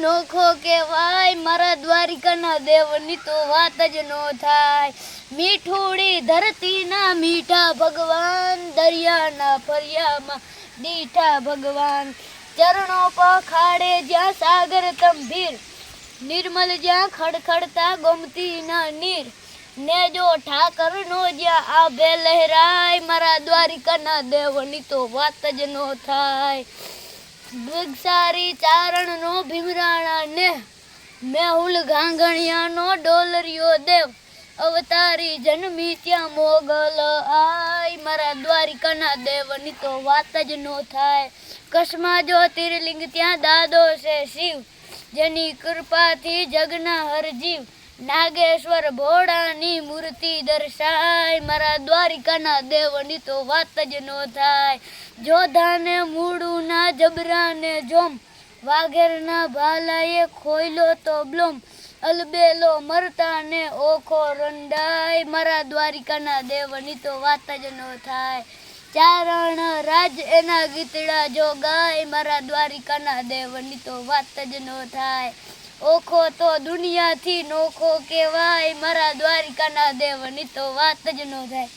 નોખો કહેવાય, મારા દ્વારિકાના દેવની તો વાત જ નો થાય. મીઠુડી ધરતીના મીઠા ભગવાન, દરિયાના ફરિયામાં દીઠા ભગવાન. ચરણો પખાડે જ્યાં સાગર તંભીર, નિર્મલ જ્યાં ખડખડતા ગોમતીના નીર. ને જો ઠાકરનો જ્યાં આભે લહેરાય, મારા દ્વારિકાના દેવની તો વાત જ નો થાય. દિગસારી ચારણનો ભીમરાણા ને મેહુલ ઘાંગણિયાનો ડોલરિયો દેવ. અવતારી જન્મી ત્યાં મોગલ આય. મારા દ્વારિકાના દેવની તો વાત જ નો થાય. કસમા જ્યોતિર્લિંગ ત્યાં દાદો છે શિવ. જેની કૃપાથી જગના હરજીવ નાગેશ્વર ભોળાની મૂર્તિ દર્શાય. મારા દ્વારિકાના દેવની તો વાત જ નો થાય. જોધાને, મૂળુના જબરાને જોમ. વાઘેરના ભાલાએ ખોયલો તો બ્લોમ. અલબેલો મરતા ને ઓખો રંડાય. મારા દ્વારિકાના દેવની તો વાત જ નો થાય. ચારણ રાજ એના ગીતડા જો ગાય. મારા દ્વારિકાના દેવની તો વાત જ નો થાય. ઓખો તો દુનિયાથી નોખો કહેવાય મારા દ્વારિકાના દેવની તો વાત જ નો થાય.